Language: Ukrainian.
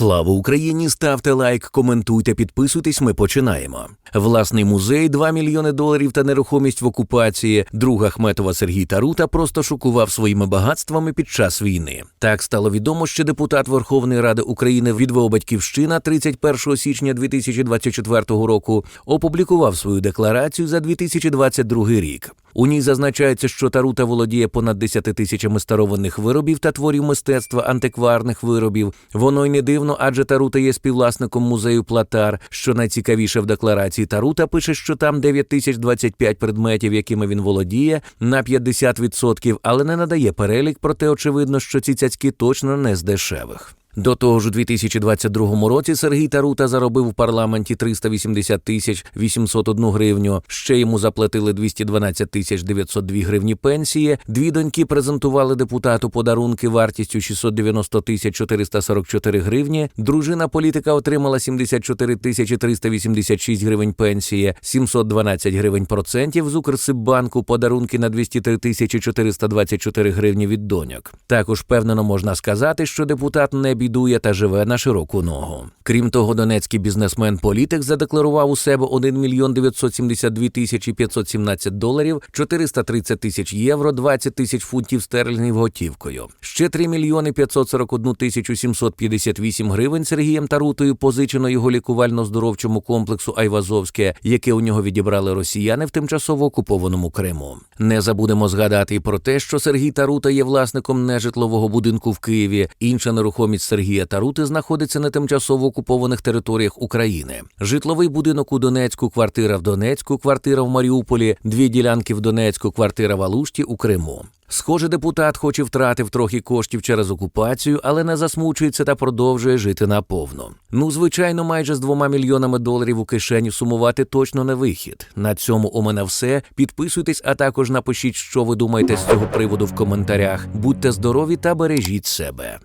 Слава Україні! Ставте лайк, коментуйте, підписуйтесь. Ми починаємо. Власний музей, 2 мільйони доларів та нерухомість в окупації. Друг Ахметова Сергій Тарута просто шокував своїми багатствами під час війни. Так стало відомо, що депутат Верховної Ради України від Батьківщина 31 січня 2024 року опублікував свою декларацію за 2022 рік. У ній зазначається, що Тарута володіє понад 10 тисячами старовинних виробів та творів мистецтва антикварних виробів. Воно й не дивно, адже Тарута є співвласником музею Платар. Що найцікавіше в декларації Тарута пише, що там 9025 предметів, якими він володіє, на 50%, але не надає перелік, проте очевидно, що ці цяцьки точно не з дешевих. До того ж, у 2022 році Сергій Тарута заробив у парламенті 380 тисяч 801 гривню. Ще йому заплатили 212 тисяч 902 гривні пенсії. Дві доньки презентували депутату подарунки вартістю 690 тисяч 444 гривні. Дружина політика отримала 74 тисячі 386 гривень пенсії, 712 гривень процентів з Укрсиббанку, подарунки на 203 тисячі 424 гривні від доньок. Також впевнено можна сказати, що депутат не бідує та живе на широку ногу. Крім того, донецький бізнесмен-політик задекларував у себе 1 мільйон 972 тисячі 517 доларів, 430 тисяч євро, 20 тисяч фунтів стерлінгів готівкою. Ще 3 мільйони 541 тисячу 758 гривень Сергієм Тарутою позичено його лікувально-здоровчому комплексу Айвазовське, яке у нього відібрали росіяни в тимчасово окупованому Криму. Не забудемо згадати і про те, що Сергій Тарута є власником нежитлового будинку в Києві. Інша нерухомість Сергія Тарути знаходиться на тимчасово окупованих територіях України. Житловий будинок у Донецьку, квартира в Донецьку, квартира в Маріуполі, дві ділянки в Донецьку, квартира в Алушті у Криму. Схоже, депутат хоч і втратив трохи коштів через окупацію, але не засмучується та продовжує жити наповно. Ну, звичайно, майже з двома мільйонами доларів у кишені сумувати точно не вихід. На цьому у мене все. Підписуйтесь, а також напишіть, що ви думаєте з цього приводу в коментарях. Будьте здорові та бережіть себе.